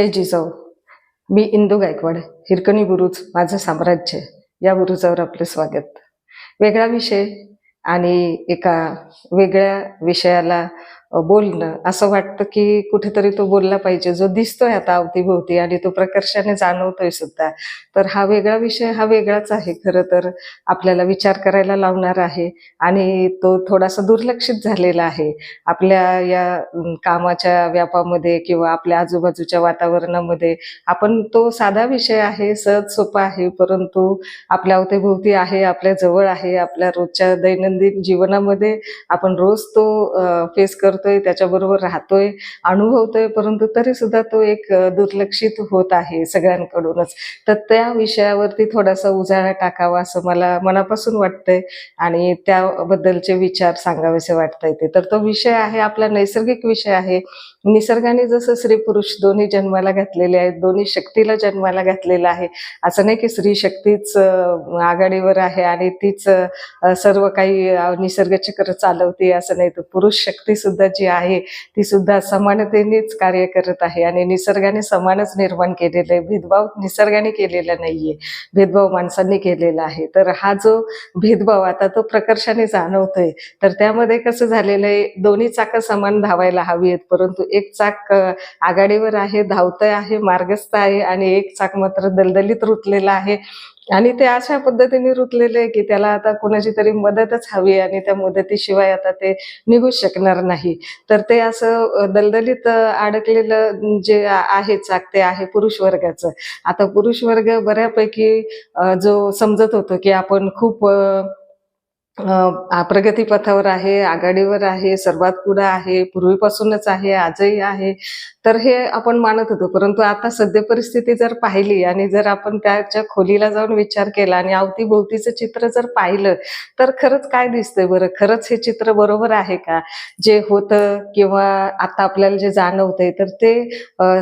जय जिजाऊ मी इंदू गायकवाड हिरकणी बुरुज माझं साम्राज्य या बुरुजावर आपलं स्वागत. वेगळा विषय आणि एका वेगळ्या विषयाला बोलणं. असं वाटतं की कुठेतरी तो बोलला पाहिजे. जो दिसतोय आता अवतीभोवती आणि तो प्रकर्षाने जाणवतोय सुद्धा. तर हा वेगळा विषय हा वेगळाच आहे. खरं तर आपल्याला विचार करायला लावणार आहे आणि तो थोडासा दुर्लक्षित झालेला आहे. आपल्या या कामाच्या व्यापामध्ये किंवा आपल्या आजूबाजूच्या वातावरणामध्ये आपण तो साधा विषय आहे सहज सोपा आहे परंतु आपल्या अवतीभोवती आहे आपल्या जवळ आहे आपल्या रोजच्या दैनंदिन जीवनामध्ये आपण रोज तो फेस करतोय त्याच्याबरोबर राहतोय अनुभवतोय परंतु तरी सुद्धा तो एक दुर्लक्षित होत आहे सगळ्यांकडूनच. तर त्या विषयावरती थोडासा उजाळा टाकावा असं मला मनापासून वाटतंय आणि त्याबद्दलचे विचार सांगावेसे वाटता येते तर तो विषय आहे आपला नैसर्गिक विषय आहे निसर्गाने जसं स्त्री पुरुष दोन्ही जन्माला घातलेले आहेत दोन्ही शक्तीला जन्माला घातलेला आहे. असं नाही की स्त्री शक्तीच आघाडीवर आहे आणि तीच सर्व काही निसर्ग चक्र चालवते असं नाही. तर पुरुष शक्ती सुद्धा जी आहे ती सुद्धा समानतेनेच कार्य करत आहे आणि निसर्गाने समानच निर्माण केलेलं आहे. भेदभाव निसर्गाने केलेला नाहीये. भेदभाव माणसांनी केलेला आहे. तर हा जो भेदभाव आता तो प्रकर्षाने जाणवतोय. तर त्यामध्ये कसं झालेलं आहे दोन्ही चाकं समान धावायला हवी आहेत परंतु एक चाक आघाडीवर आहे धावतंय आहे मार्गस्थ आहे आणि एक चाक मात्र दलदलीत रुतलेला आहे. आणि ते अशा पद्धतीने रुतलेले आहे की त्याला आता कोणाची तरी मदतच हवी आणि त्या मदतीशिवाय आता ते निघू शकणार नाही. तर ते असं दलदलीत अडकलेलं जे आहे चाक ते आहे पुरुष वर्गाचं. आता पुरुष वर्ग बऱ्यापैकी जो समजत होतो की आपण खूप प्रगतीपथावर आहे आघाडीवर आहे सर्वात पुढे आहे पूर्वीपासूनच आहे आजही आहे. तर हे आपण मानत होतो. परंतु आता सद्य परिस्थिती जर पाहिली आणि जर आपण त्याच्या खोलीला जाऊन विचार केला आणि अवतीभोवतीचं चित्र जर पाहिलं तर खरंच काय दिसतंय बरं? खरंच हे चित्र बरोबर आहे का? जे होतं किंवा आता आपल्याला जे जाणवतंय तर ते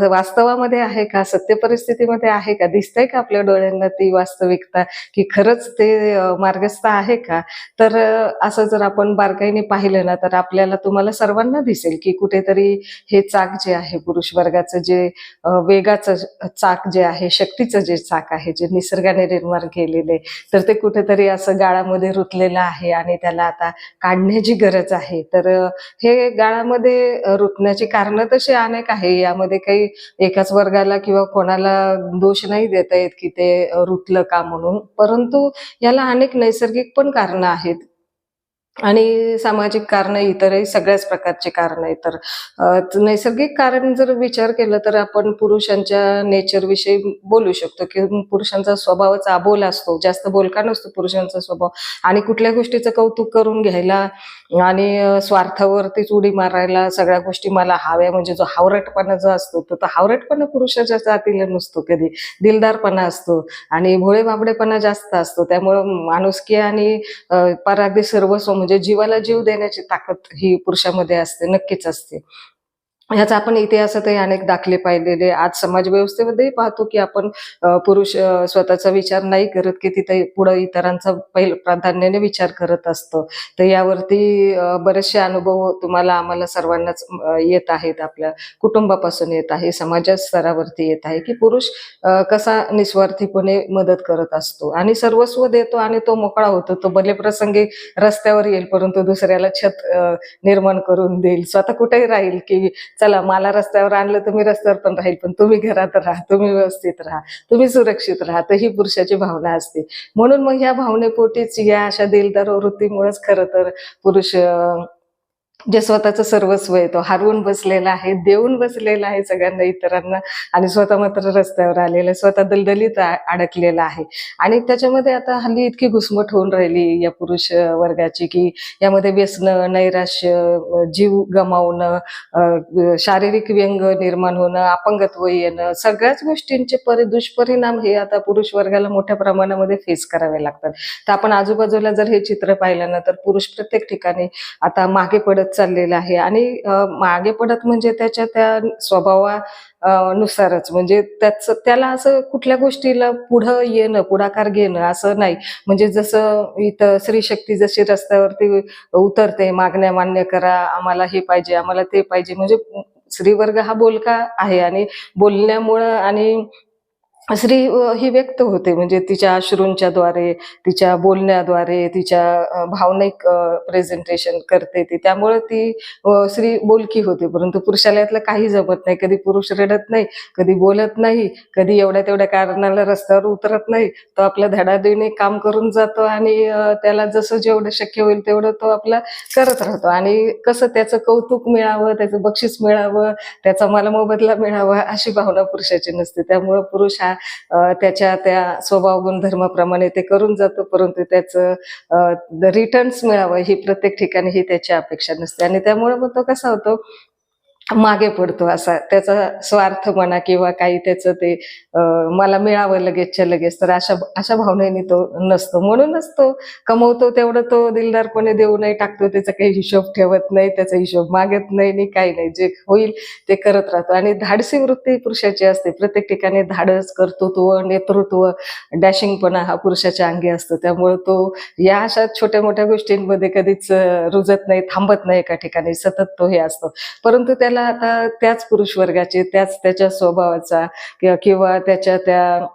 वास्तवामध्ये आहे का? सत्य परिस्थितीमध्ये आहे का? दिसतंय का आपल्या डोळ्यांना ती वास्तविकता की खरंच ते मार्गस्थ आहे का? तर तर असं जर आपण बारकाईने पाहिलं ना तर आपल्याला तुम्हाला सर्वांना दिसेल की कुठेतरी हे चाक जे आहे पुरुष वर्गाचं जे वेगाचं चाक जे आहे शक्तीचं जे चाक आहे जे निसर्गाने निर्माण केलेले तर ते कुठेतरी असं गाळामध्ये रुतलेलं आहे आणि त्याला आता काढण्याची गरज आहे. तर हे गाळामध्ये रुतण्याची कारणं तशी अनेक आहे. यामध्ये काही एकाच वर्गाला किंवा कोणाला दोष नाही देता येत की ते रुतलं का म्हणून. परंतु याला अनेक नैसर्गिक पण कारणं आहेत. आणि सामाजिक कारण इतरही सगळ्याच प्रकारचे कारण इतर तर नैसर्गिक कारण जर विचार केला तर आपण पुरुषांच्या नेचर विषयी बोलू शकतो की पुरुषांचा स्वभावच आबोल असतो जास्त बोलका नसतो पुरुषांचा स्वभाव. आणि कुठल्या गोष्टीचं कौतुक करून घ्यायला आणि स्वार्थावरतीच उडी मारायला सगळ्या गोष्टी मला हव्या म्हणजे जो हावरटपणा जो असतो तो तो हावरटपणा पुरुषाच्या जातीला नसतो कधी. दिलदारपणा असतो आणि भोळे बाबडेपणा जास्त असतो. त्यामुळं माणुसकी आणि अ, सर्वस्व म्हणजे जीवाला जीव देण्याची ताकद ही पुरुषामध्ये असते नक्कीच असते. ह्याचा आपण इतिहासातही अनेक दाखले पाहिलेले. आज समाज व्यवस्थेमध्येही पाहतो की आपण पुरुष स्वतःचा विचार नाही करत की तिथे पुढे इतरांचा पहिल प्राधान्याने विचार करत असतो. तर यावरती बरेचसे अनुभव तुम्हाला आम्हाला सर्वांनाच येत आहेत. आपल्या कुटुंबापासून येत आहे समाजा स्तरावरती येत आहे की पुरुष कसा निस्वार्थीपणे मदत करत असतो. आणि सर्वस्व देतो आणि तो मोकळा होतो. तो भले प्रसंगी रस्त्यावर येईल परंतु दुसऱ्याला छत निर्माण करून देईल. स्वतः कुठेही राहील की चला मला रस्त्यावर आणलं तर मी रस्त्यावर पण राहील पण तुम्ही घरात राहा तुम्ही व्यवस्थित राहा तुम्ही सुरक्षित राहा तर ही पुरुषाची भावना असते. म्हणून मग ह्या भावनेपोटीच या अशा दिलदार वृत्तीमुळेच खरं तर पुरुष जे स्वतःचं सर्वस्व येतो हरवून बसलेला आहे देऊन बसलेला आहे सगळ्यांना इतरांना. आणि स्वतः मात्र रस्त्यावर आलेला आहे, स्वतः दलदलीत अडकलेला आहे. आणि त्याच्यामध्ये आता हल्ली इतकी घुसमट होऊन राहिली या पुरुष वर्गाची की यामध्ये व्यसनं नैराश्य जीव गमावणं शारीरिक व्यंग निर्माण होणं अपंगत्व येणं सगळ्याच गोष्टींचे परि दुष्परिणाम हे आता पुरुष वर्गाला मोठ्या प्रमाणामध्ये फेस करावे लागतात. तर आपण आजूबाजूला जर हे चित्र पाहिलं ना तर पुरुष प्रत्येक ठिकाणी आता मागे पडत चाललेला आहे. आणि मागे पडत म्हणजे त्याच्या त्या स्वभावा नुसारच. म्हणजे त्याच त्याला असं कुठल्या गोष्टीला पुढं येणं पुढाकार घेणं असं नाही. म्हणजे जसं इथं स्त्री शक्ती जशी रस्त्यावरती उतरते मागण्या मान्य करा आम्हाला हे पाहिजे आम्हाला ते पाहिजे. म्हणजे स्त्रीवर्ग हा बोलका आहे. आणि बोलण्यामुळं आणि स्त्री ही व्यक्त होते. म्हणजे तिच्या अश्रूंच्या द्वारे तिच्या बोलण्याद्वारे तिच्या भावनिक प्रेझेंटेशन करते ती. त्यामुळे ती स्त्री बोलकी होते. परंतु पुरुषाला यातलं काही जमत नाही. कधी पुरुष रडत नाही कधी बोलत नाही कधी एवढ्या तेवढ्या कारणाला रस्त्यावर उतरत नाही. तो आपल्या धडाधडीने काम करून जातो आणि त्याला जसं जेवढं शक्य होईल तेवढं तो आपला करत राहतो. आणि कसं त्याचं कौतुक मिळावं त्याचं बक्षीस मिळावं त्याचा मला मोबदला मिळावा अशी भावना पुरुषाची नसते. त्यामुळं पुरुष हा त्याच्या त्या स्वभाव गुणधर्माप्रमाणे ते करून जातो परंतु त्याचं रिटर्न्स मिळावं ही प्रत्येक ठिकाणी ही त्याची अपेक्षा नसते. आणि त्यामुळे मग तो कसा होतो मागे पडतो असा. त्याचा स्वार्थ म्हणा किंवा काही त्याचं ते मला मिळावं लगेचच्या लगेच तर अशा अशा भावनेने तो नसतो. म्हणूनच तो कमवतो तेवढं तो दिलदारपणे देऊ नाही टाकतो त्याचा काही हिशोब ठेवत नाही त्याचा हिशोब मागत नाही आणि काही नाही. जे होईल ते करत राहतो. आणि धाडसी वृत्ती पुरुषाची असते. प्रत्येक ठिकाणी धाडस कर्तृत्व नेतृत्व डॅशिंगपणा हा पुरुषाच्या अंगी असतो. त्यामुळे तो या अशा छोट्या मोठ्या गोष्टींमध्ये कधीच रुजत नाही थांबत नाही एका ठिकाणी. सतत तो हे असतो. परंतु त्या त्याला आता त्याच पुरुष वर्गाचे त्याच त्याच्या स्वभावाचा किंवा किंवा त्याच्या त्या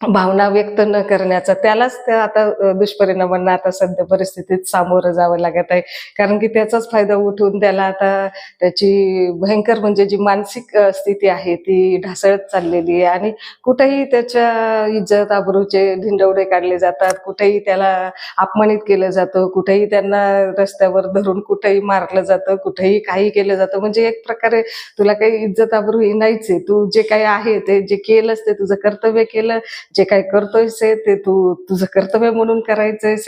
भावना व्यक्त न करण्याचा. त्यालाच त्या आता दुष्परिणामांना आता सध्या परिस्थितीत सामोरं जावं लागत आहे. कारण की त्याचाच फायदा उठून त्याला आता त्याची भयंकर म्हणजे जी मानसिक स्थिती आहे ती ढासळत चाललेली आहे. आणि कुठेही त्याच्या इज्जत आबरूचे धिंडवडे काढले जातात कुठेही त्याला अपमानित केलं जातं कुठेही त्यांना रस्त्यावर धरून कुठेही मारलं जातं कुठेही काही केलं जातं. म्हणजे एक प्रकारे तुला काही इज्जत आबरू ही नाहीच आहे. तू जे काही आहे ते जे केलंस ते तुझं कर्तव्य केलं जे काय करतोयस ते तू तुझं कर्तव्य म्हणून करायचंयस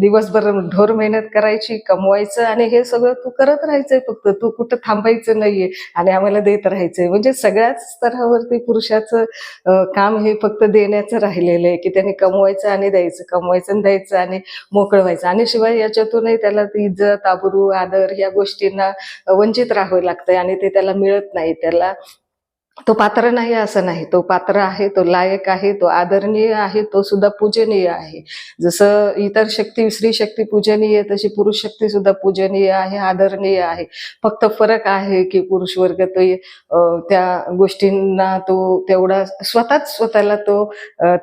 दिवसभर ढोर मेहनत करायची कमवायचं आणि हे सगळं तू करत राहायचंय फक्त. तू कुठं थांबायचं नाहीये आणि आम्हाला देत राहायचंय. म्हणजे सगळ्याच स्तरावरती पुरुषाचं काम हे फक्त देण्याचं राहिलेलं आहे की त्याने कमवायचं आणि द्यायचं कमवायचं आणि द्यायचं आणि मोकळं व्हायचं आणि शिवाय याच्यातूनही त्याला ती इज्जत आबरू आदर या गोष्टींना वंचित राहावं लागतंय आणि ते त्याला मिळत नाही. त्याला तो पात्र नाही असं नाही. तो पात्र आहे तो लायक आहे तो आदरणीय आहे तो सुद्धा पूजनीय आहे. जसं इतर शक्ती स्त्री शक्ती पूजनीय तशी पुरुष शक्ती सुद्धा पूजनीय आहे आदरणीय आहे. फक्त फरक आहे की पुरुष वर्ग तो त्या गोष्टींना तो तेवढा स्वतःच स्वतःला तो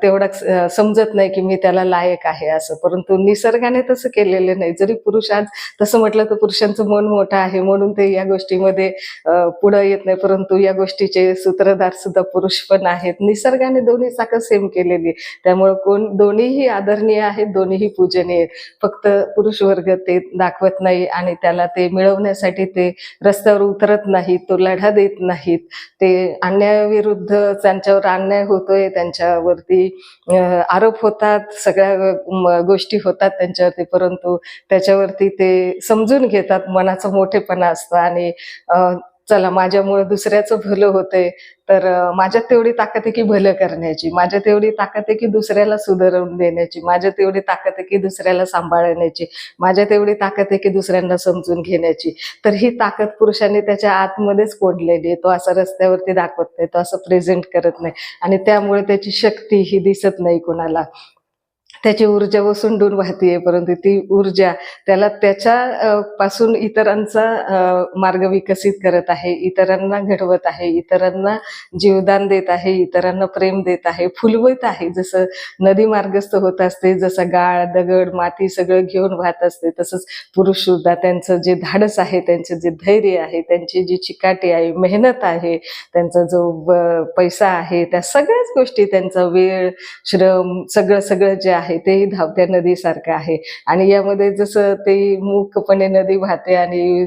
तेवढा समजत नाही की मी त्याला लायक आहे असं. परंतु निसर्गाने तसं केलेलं नाही. जरी पुरुष आज तसं म्हटलं तर पुरुषांचं मन मोठं आहे म्हणून ते या गोष्टीमध्ये पुढं येत नाही. परंतु या गोष्टीचे सूत्रधार सुद्धा पुरुष पण आहेत. निसर्गाने दोन्ही चाकं सेम केलेली त्यामुळे कोण दोन्हीही आदरणीय आहेत दोन्हीही पूजनीय आहेत. फक्त पुरुष वर्ग ते दाखवत नाही आणि त्याला ते मिळवण्यासाठी ते रस्त्यावर उतरत नाहीत तो लढा देत नाहीत. ते अन्यायाविरुद्ध त्यांच्यावर अन्याय होतोय त्यांच्यावरती आरोप होतात सगळ्या गोष्टी होतात त्यांच्यावरती. परंतु त्याच्यावरती ते समजून घेतात मनाचा मोठेपणा असतं आणि चला माझ्यामुळे दुसऱ्याचं भलं होतंय. तर माझ्यात तेवढी ताकद आहे की भलं करण्याची. माझ्यात तेवढी ताकद आहे की दुसऱ्याला सुधारवून देण्याची. माझ्यात तेवढी ताकद आहे की दुसऱ्याला सांभाळण्याची. माझ्यात तेवढी ताकद आहे की दुसऱ्यांना समजून घेण्याची. तर ही ताकद पुरुषाने त्याच्या आतमध्येच कोंडलेली आहे. तो असं रस्त्यावरती दाखवत नाही तो असं प्रेझेंट करत नाही. आणि त्यामुळे त्याची शक्ती ही दिसत नाही कोणाला. त्याची ऊर्जा वसुंडून वाहतीये परंतु ती ऊर्जा त्याला त्याच्या पासून इतरांचा मार्ग विकसित करत आहे इतरांना घडवत आहे इतरांना जीवदान देत आहे इतरांना प्रेम देत आहे फुलवत आहे. जसं नदी मार्गस्थ होत असते जसं गाळ दगड माती सगळं घेऊन वाहत असते तसंच पुरुष सुद्धा त्यांचं जे धाडस आहे त्यांचं जे धैर्य आहे त्यांची जी चिकाटी आहे मेहनत आहे त्यांचा जो ब- पैसा आहे त्या सगळ्याच गोष्टी त्यांचा वेळ श्रम सगळं सगळं जे आहे तेही धावत्या नदीसारखं आहे. आणि यामध्ये जसं ते मूकपणे नदी वाहते आणि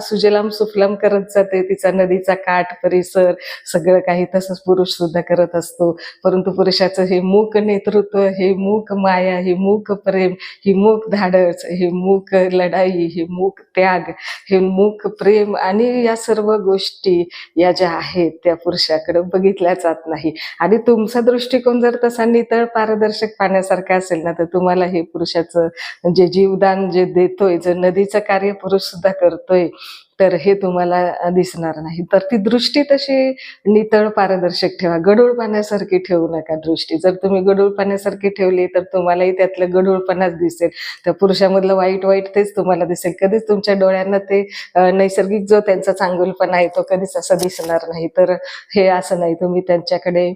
सुजलाम सुफलाम करत जाते. तिचा नदीचा काठ परिसर सगळं काही तसंच पुरुष सुद्धा करत असतो. परंतु पुरुषाचं हे मूक नेतृत्व हे मूक माया हे मूक प्रेम ही मूक धाडस हे मूक लढाई हे मूक त्याग हे मूक प्रेम आणि या सर्व गोष्टी या ज्या आहेत त्या पुरुषाकडे बघितल्या जात नाही. आणि तुमचा दृष्टिकोन जर तसा नितळ पारदर्शक पाण्यासारखा असेल ना तर तुम्हाला हे पुरुषाचं जे जीवदान जे देतोय जे नदीचं कार्य पुरुष सुद्धा करतोय तर हे तुम्हाला दिसणार नाही. तर ती दृष्टी तशी नितळ पारदर्शक ठेवा. गढूळ पाण्यासारखी ठेवू नका दृष्टी. जर तुम्ही गढूळ पाण्यासारखी ठेवली तर तुम्हालाही त्यातलं गढूळपणाच दिसेल. तर पुरुषामधलं वाईट वाईट तेच तुम्हाला दिसेल. कधीच तुमच्या डोळ्यांना ते नैसर्गिक जो त्यांचा चांगुलपणा आहे तो कधीच असा दिसणार नाही. तर हे असं नाही. तुम्ही त्यांच्याकडे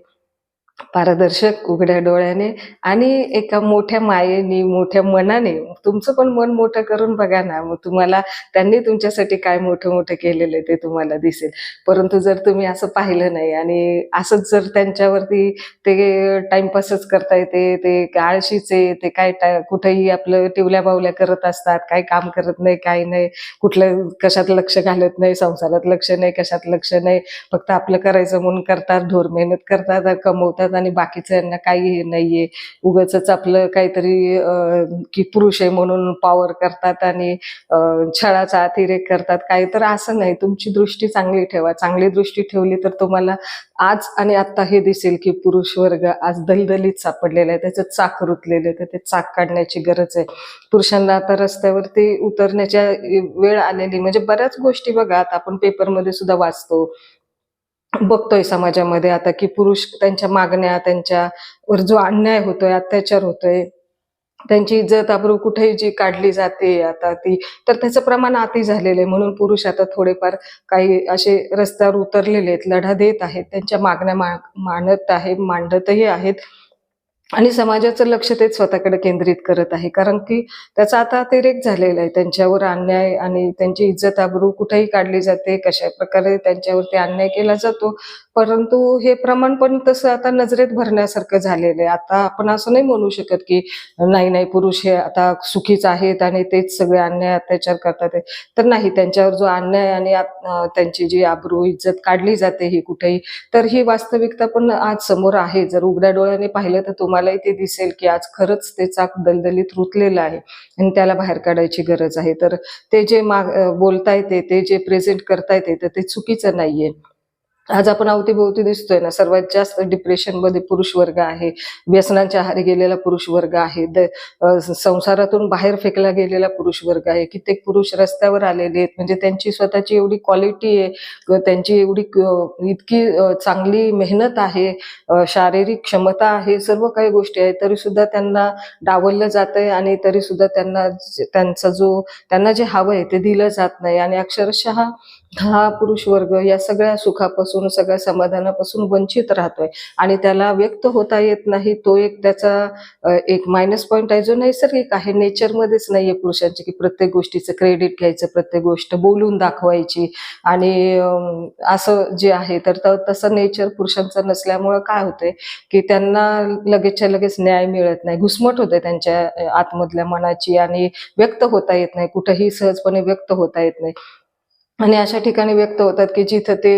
पारदर्शक उघड्या डोळ्याने आणि एका मोठ्या मायेने मोठ्या मनाने तुमचं पण मन मोठं करून बघा ना मग तुम्हाला त्यांनी तुमच्यासाठी काय मोठं मोठं केलेलं आहे ते तुम्हाला दिसेल. परंतु जर तुम्ही असं पाहिलं नाही आणि असंच जर त्यांच्यावरती ते टाइमपासच करता येते ते आळशीचे ते काय कुठेही आपलं टिवल्या बावल्या करत असतात काय काम करत नाही काय नाही कुठलं कशात लक्ष घालत नाही संसारात लक्ष नाही कशात लक्ष नाही फक्त आपलं करायचं म्हणून करतात ढोर मेहनत करतात कमवतात. आणि बाकीचं यांना काही हे नाहीये. उगाच आपलं काहीतरी की पुरुष आहे म्हणून पॉवर करतात आणि छळाचा अतिरेक करतात. काही तर असं नाही. तुमची दृष्टी चांगली ठेवा. चांगली दृष्टी ठेवली तर तुम्हाला आज आणि आता हे दिसेल की पुरुष वर्ग आज दलदलीत सापडलेला आहे. त्याचं चाक रुतलेलं आहे. तर ते चाक काढण्याची गरज आहे. पुरुषांना आता रस्त्यावरती उतरण्याच्या वेळ आलेली म्हणजे बऱ्याच गोष्टी बघा. आता आपण पेपरमध्ये सुद्धा वाचतो. बघतोय समाजामध्ये आता की पुरुष त्यांच्या मागण्या त्यांच्यावर जो अन्याय होतोय अत्याचार होतोय त्यांची इज्जत आबरू कुठेही जी काढली जाते आता ती तर त्याचं प्रमाण अति झालेलं आहे. म्हणून पुरुष आता थोडेफार काही असे रस्त्यावर उतरलेले आहेत लढा देत आहेत त्यांच्या मागण्या मा- मांडत आहे मांडतही आहेत. आणि समाजाचं लक्ष ते स्वतःकडे केंद्रित करत आहे. कारण की त्याचा आता अतिरेक झालेला आहे. त्यांच्यावर अन्याय आणि त्यांची इज्जत आबरू कुठेही काढली जाते कशा प्रकारे त्यांच्यावरती अन्याय केला जातो परंतु हे प्रमाण पण तसं आता नजरेत भरण्यासारखं झालेलं आहे. आता आपण असं नाही म्हणू शकत की नाही नाही पुरुष हे आता सुखीच आहेत आणि तेच सगळे अन्याय अत्याचार करतात तर नाही त्यांच्यावर जो अन्याय आणि त्यांची जी आबरू इज्जत काढली जाते ही कुठेही तर ही वास्तविकता पण आज समोर आहे. जर उघड्या डोळ्याने पाहिलं तर तुम्हालाही ते दिसेल की आज खरंच ते चाक दलदलीत रुतलेलं आहे आणि त्याला बाहेर काढायची गरज आहे. तर ते जे माग बोलता येते ते जे प्रेझेंट करता येते तर ते चुकीचं नाहीये. आज आपण अवतीभोवती दिसतोय ना सर्वात जास्त डिप्रेशनमध्ये पुरुष वर्ग आहे व्यसनांच्या आहारी गेलेला पुरुष वर्ग आहे द- संसारातून बाहेर फेकला गेलेला पुरुष वर्ग आहे कित्येक पुरुष रस्त्यावर आलेले आहेत म्हणजे त्यांची स्वतःची एवढी क्वालिटी आहे त्यांची एवढी इतकी चांगली मेहनत आहे शारीरिक क्षमता आहे सर्व काही गोष्टी आहेत तरी सुद्धा त्यांना डावललं जात आहे आणि तरी सुद्धा त्यांना त्यांचा जो त्यांना जे हवं आहे ते दिलं जात नाही. आणि अक्षरशः हा पुरुष वर्ग या सगळ्या सुखापासून सगळ्या समाधानापासून वंचित राहतोय. आणि त्याला व्यक्त होता येत नाही तो एक त्याचा एक मायनस पॉईंट आहे जो नैसर्गिक आहे. नेचरमध्येच नाहीये पुरुषांचे की प्रत्येक गोष्टीचं क्रेडिट घ्यायचं प्रत्येक गोष्ट बोलून दाखवायची. आणि असं जे आहे तर तसं नेचर पुरुषांचं नसल्यामुळं काय होतंय की त्यांना लगेचच्या लगेच न्याय मिळत नाही. घुसमट होते त्यांच्या आतमधल्या मनाची आणि व्यक्त होता येत नाही. कुठंही सहजपणे व्यक्त होता येत नाही. आणि अशा ठिकाणी व्यक्त होतात की जिथं ते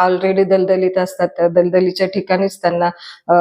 ऑलरेडी दलदलीत असतात. त्या दलदलीच्या ठिकाणीच त्यांना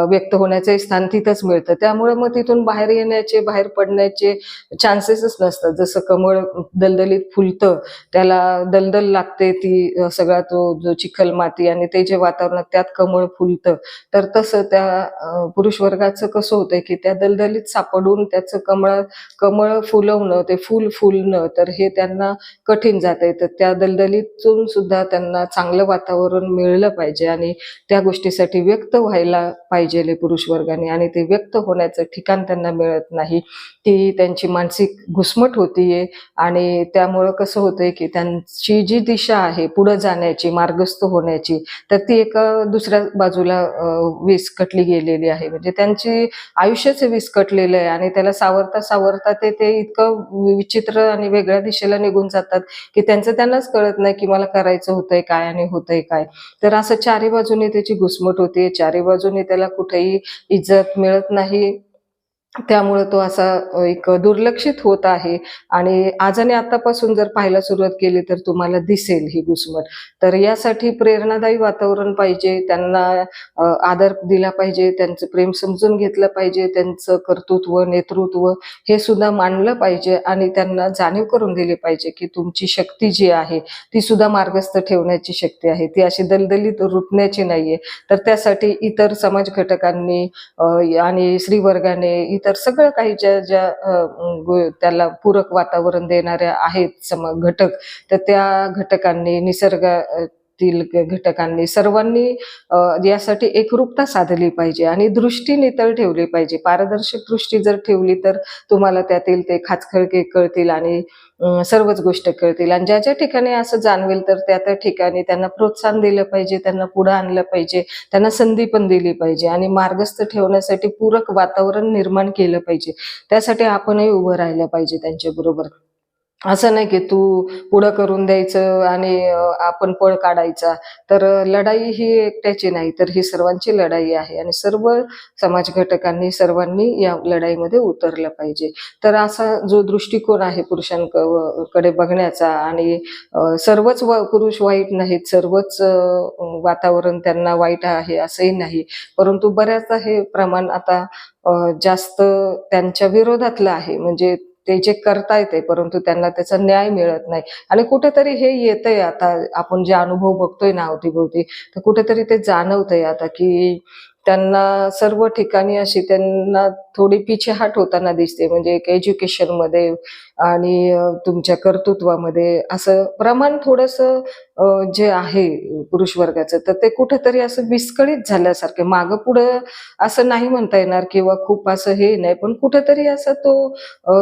व्यक्त होण्याचे स्थान तिथंच मिळतं. त्यामुळे मग तिथून बाहेर येण्याचे बाहेर पडण्याचे चान्सेसच नसतात. जसं कमळ दलदलीत फुलतं त्याला दलदल लागते ती सगळा तो जो चिखल माती आणि ते जे वातावरण त्यात कमळ फुलतं. तर तसं त्या पुरुष वर्गाचं कसं होतंय की त्या दलदलीत सापडून त्याचं कमळ कमळ फुलवणं ते फुल फुलणं तर हे त्यांना कठीण जाते तर त्या दलदलीतून सुद्धा त्यांना चांगलं वातावरण मिळलं पाहिजे आणि त्या गोष्टीसाठी व्यक्त व्हायला पाहिजे पुरुष वर्गाने आणि ते व्यक्त होण्याचं ठिकाण त्यांना मिळत नाही. ती त्यांची मानसिक घुसमट होतीये आणि त्यामुळं कसं होतंय की त्यांची जी दिशा आहे पुढे जाण्याची मार्गस्थ होण्याची तर ती एका दुसऱ्या बाजूला विस्कटली गेलेली आहे. म्हणजे त्यांची आयुष्यच विस्कटलेलं आहे आणि त्याला सावरता सावरता ते ते इतकं विचित्र आणि वेगळ्या दिशेला निघून जातात की त्यांचं त्यांनाच कळत नाही की मला करायचं होतंय काय आणि होतंय काय. तर असं चारी बाजूने त्याची घुसमट होते चारी बाजूने त्याला कुठेही इज्जत मिळत नाही. त्यामुळे तो असा एक दुर्लक्षित होत आहे. आणि आज आणि आतापासून जर पाहायला सुरुवात केली तर तुम्हाला दिसेल ही घुसमट. तर यासाठी प्रेरणादायी वातावरण पाहिजे त्यांना आदर दिला पाहिजे त्यांचं प्रेम समजून घेतलं पाहिजे त्यांचं कर्तृत्व नेतृत्व हे सुद्धा मानलं पाहिजे आणि त्यांना जाणीव करून दिली पाहिजे की तुमची शक्ती जी आहे ती सुद्धा मार्गस्थ ठेवण्याची शक्ती आहे. ती अशी दलदलीत रुतण्याची नाहीये. तर त्यासाठी इतर समाज घटकांनी आणि स्त्रीवर्गाने तर सगळं काही ज्या ज्या अ, त्याला पूरक वातावरण देणाऱ्या आहेत सम घटक तर त्या घटकांनी निसर्ग तील घटकांनी सर्वांनी यासाठी एकरूपता साधली पाहिजे आणि दृष्टी नितळ ठेवली पाहिजे. पारदर्शक दृष्टी जर ठेवली तर तुम्हाला त्यातील ते खाचखळके कळतील आणि सर्वच गोष्ट कळतील. आणि ज्या ज्या ठिकाणी असं जाणवेल तर त्या त्या ठिकाणी त्यांना प्रोत्साहन दिलं पाहिजे त्यांना पुढे आणलं पाहिजे त्यांना संधी पण दिली पाहिजे आणि मार्गस्थ ठेवण्यासाठी पूरक वातावरण निर्माण केलं पाहिजे. त्यासाठी आपणही उभं राहिलं पाहिजे त्यांच्याबरोबर. असं नाही की तू पुढं करून द्यायचं आणि आपण पळ काढायचा. तर लढाई ही एकट्याची नाही तर ही सर्वांची लढाई आहे. आणि सर्व समाज घटकांनी सर्वांनी या लढाईमध्ये उतरलं पाहिजे. तर असा जो दृष्टिकोन आहे पुरुषांकडे बघण्याचा आणि सर्वच व- पुरुष वाईट नाहीत सर्वच वातावरण त्यांना वाईट आहे असंही नाही. परंतु बऱ्याचदा हे प्रमाण आता जास्त त्यांच्या विरोधातलं आहे. म्हणजे ते जे करता येते परंतु त्यांना त्याचा न्याय मिळत नाही. आणि कुठेतरी हे येतंय आता आपण जे अनुभव बघतोय ना अवतीभोवती तर कुठेतरी ते जाणवतंय आता की त्यांना सर्व ठिकाणी अशी त्यांना थोडी पिछेहाट होताना दिसते. म्हणजे एक एज्युकेशनमध्ये आणि तुमच्या कर्तृत्वामध्ये असं प्रमाण थोडस जे आहे पुरुष वर्गाचं तर ते कुठेतरी असं विस्कळीत झाल्यासारखे मागं पुढं असं नाही म्हणता येणार किंवा खूप असं हे नाही पण कुठेतरी असं तो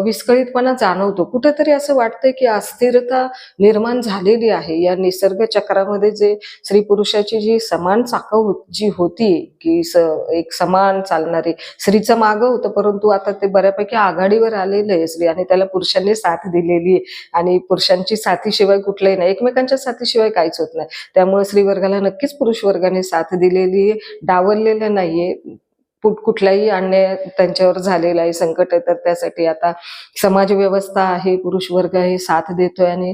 विस्कळीतपणा जाणवतो. कुठेतरी असं वाटतंय की अस्थिरता निर्माण झालेली आहे. या निसर्ग चक्रामध्ये जे स्त्री पुरुषाची जी समान चाकं जी होती की स- एक समान चालणारी स्त्रीचं मागं होतं परंतु आता ते बऱ्यापैकी आघाडीवर आलेलं आहे. स्त्री आणि त्याला पुरुषांनी साथ दिलेली आहे. आणि पुरुषांची साथीशिवाय कुठलंही नाही. एकमेकांच्या साथीशिवाय काहीच होत नाही. त्यामुळे स्त्री वर्गाला नक्कीच पुरुष वर्गाने साथ दिलेली डावललेलं नाहीये. कुठलाही अन्याय त्यांच्यावर झालेला आहे. संकट आहे तर त्यासाठी आता समाज व्यवस्था आहे पुरुष वर्ग हे साथ देतोय आणि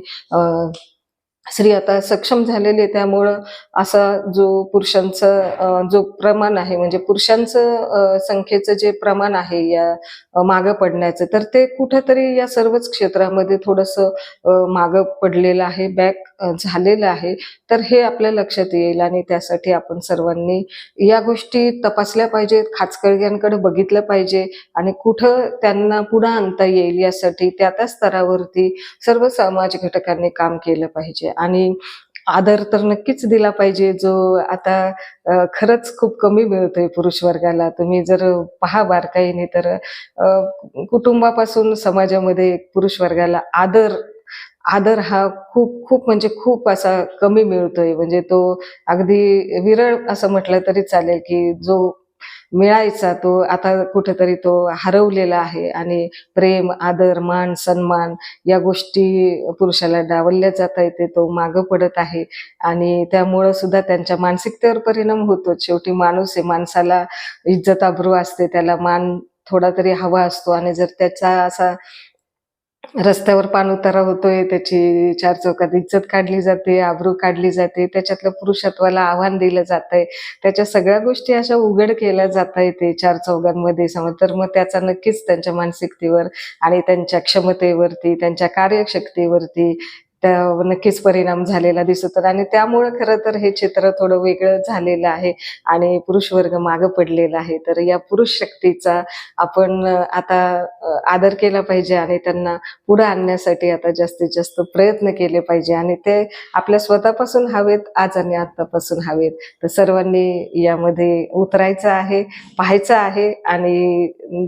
स्त्री आता सक्षम झालेली आहे. त्यामुळं असा जो पुरुषांचं जो प्रमाण आहे म्हणजे पुरुषांचं संख्येचं जे प्रमाण आहे या मागं पडण्याचं तर ते कुठंतरी या सर्वच क्षेत्रामध्ये थोडंसं मागं पडलेलं आहे. बॅक झालेलं आहे. तर हे आपल्या लक्षात येईल आणि त्यासाठी आपण सर्वांनी या गोष्टी तपासल्या पाहिजेत खाचकळग्यांकडे बघितलं पाहिजे आणि कुठं त्यांना पुढं आणता येईल यासाठी त्या त्या स्तरावरती सर्व समाज घटकांनी काम केलं पाहिजे. आणि आदर तर नक्कीच दिला पाहिजे. जो आता खरंच खूप कमी मिळतोय पुरुष वर्गाला. तुम्ही जर पहा बारकाईने तर कुटुंबापासून समाजामध्ये पुरुष वर्गाला आदर आदर हा खूप खूप म्हणजे खूप असा कमी मिळतोय. म्हणजे तो अगदी विरळ असं म्हटलं तरी चालेल की जो मिळायचा तो आता कुठेतरी तो हरवलेला आहे. आणि प्रेम आदर मान सन्मान या गोष्टी पुरुषाला डावलल्या जात आहे ते तो मागं पडत आहे. आणि त्यामुळं सुद्धा त्यांच्या मानसिकतेवर परिणाम होतो. शेवटी माणूस आहे माणसाला इज्जत आब्रू असते. त्याला मान थोडा तरी हवा असतो. आणि जर त्याचा असा रस्त्यावर पान उतारा होतोय त्याची चार चौकात इज्जत काढली जाते आबरू काढली जाते त्याच्यातलं पुरुषत्वाला आव्हान दिलं जात आहे त्याच्या सगळ्या गोष्टी अशा उघड केल्या जात आहे ते चार चौघांमध्ये समज. तर मग त्याचा नक्कीच त्यांच्या मानसिकतेवर आणि त्यांच्या क्षमतेवरती त्यांच्या कार्यशक्तीवरती त्या नक्कीच परिणाम झालेला दिसतो. आणि त्यामुळे खरं तर हे चित्र थोडं वेगळं झालेलं आहे आणि पुरुष वर्ग मागं पडलेला आहे. तर या पुरुष शक्तीचा आपण आता आदर केला पाहिजे आणि त्यांना पुढे आणण्यासाठी आता जास्तीत जास्त प्रयत्न केले पाहिजे आणि ते आपल्या स्वतःपासून हवेत आज आणि आतापासून हवेत. तर सर्वांनी यामध्ये उतरायचं आहे पाहायचं आहे आणि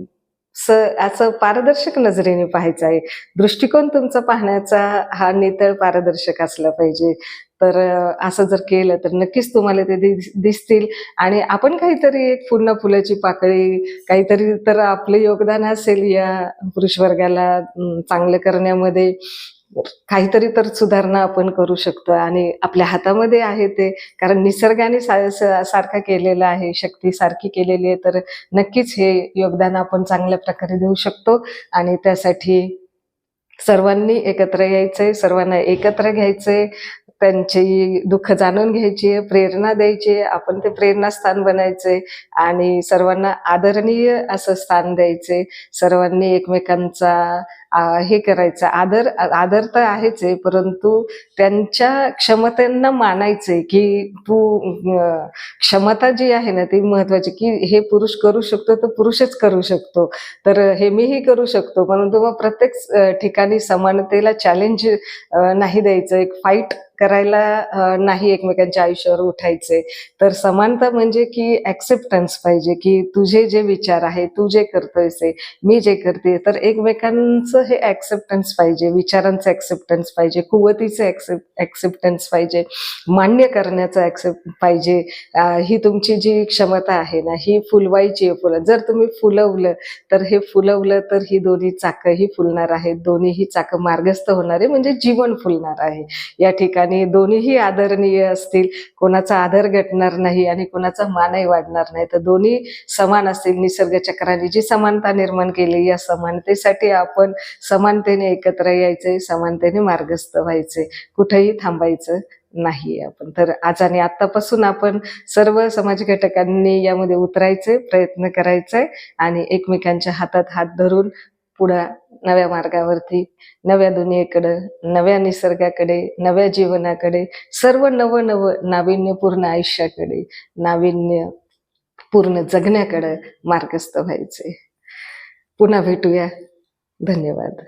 स असं पारदर्शक नजरेने पाहायचं आहे. दृष्टिकोन तुमचा पाहण्याचा हा नितळ पारदर्शक असला पाहिजे. तर असं जर केलं तर नक्कीच तुम्हाला ते दिसतील. आणि आपण काहीतरी एक पूर्ण फुलाची पाकळी काहीतरी तर आपलं योगदान असेल या पुरुष वर्गाला चांगलं करण्यामध्ये. काहीतरी तर सुधारणा आपण करू शकतो आणि आपल्या हातामध्ये आहे ते. कारण निसर्गाने सा- सारखं केलेलं आहे शक्ती सारखी केलेली आहे तर नक्कीच हे योगदान आपण चांगल्या प्रकारे देऊ शकतो. आणि त्यासाठी सर्वांनी एकत्र यायचंय सर्वांना एकत्र घ्यायचंय त्यांची दुःख जाणून घ्यायची प्रेरणा द्यायची आपण ते प्रेरणास्थान बनायचे आणि सर्वांना आदरणीय असं स्थान द्यायचे सर्वांनी एकमेकांचा हे करायचं. आदर आदर तर आहेच आहे परंतु त्यांच्या क्षमतांना मानायचंय की तू क्षमता जी आहे ना ती महत्वाची की हे पुरुष करू शकतो तर पुरुषच करू शकतो. तर हे मीही करू शकतो. परंतु मग प्रत्येक ठिकाणी समानतेला चॅलेंज नाही द्यायचं. एक फाईट करायला नाही एकमेकांच्या आयुष्यावर उठायचे तर समानता म्हणजे की ऍक्सेप्टन्स पाहिजे की तुझे जे विचार आहे तू जे करतोयस मी जे करते तर एकमेकांचं हे ऍक्सेप्टन्स पाहिजे विचारांचं ऍक्सेप्टन्स पाहिजे कुवतीचं ऍक्सेप्टन्स पाहिजे मान्य करण्याचं ऍक्सेप्ट पाहिजे. ही तुमची जी क्षमता आहे ना ही फुलवायची आहे फुलं. जर तुम्ही फुलवलं तर हे फुलवलं तर ही दोन्ही चाकंही फुलणार आहेत. दोन्हीही चाकं मार्गस्थ होणार आहे म्हणजे जीवन फुलणार आहे. या ठिकाणी दोन्हीही आदरणीय असतील कोणाचा आदर घटणार नाही आणि कोणाचा मानही वाढणार नाही तर दोन्ही समान असतील. निसर्ग चक्राने जी समानता निर्माण केली या समानतेसाठी आपण समानतेने एकत्र यायचे समानतेने मार्गस्थ व्हायचे कुठेही थांबायचं नाही आपण. तर आज आणि आतापासून आपण सर्व समाज घटकांनी यामध्ये उतरायचे प्रयत्न करायचे आणि एकमेकांच्या हातात हात धरून पुढे नव्या मार्गावरती नव्या दुनियेकडं नव्या निसर्गाकडे नव्या जीवनाकडे सर्व नवं नवं नाविन्यपूर्ण आयुष्याकडे नाविन्य पूर्ण जगण्याकडे मार्गस्थ व्हायचे. पुन्हा भेटूया. धन्यवाद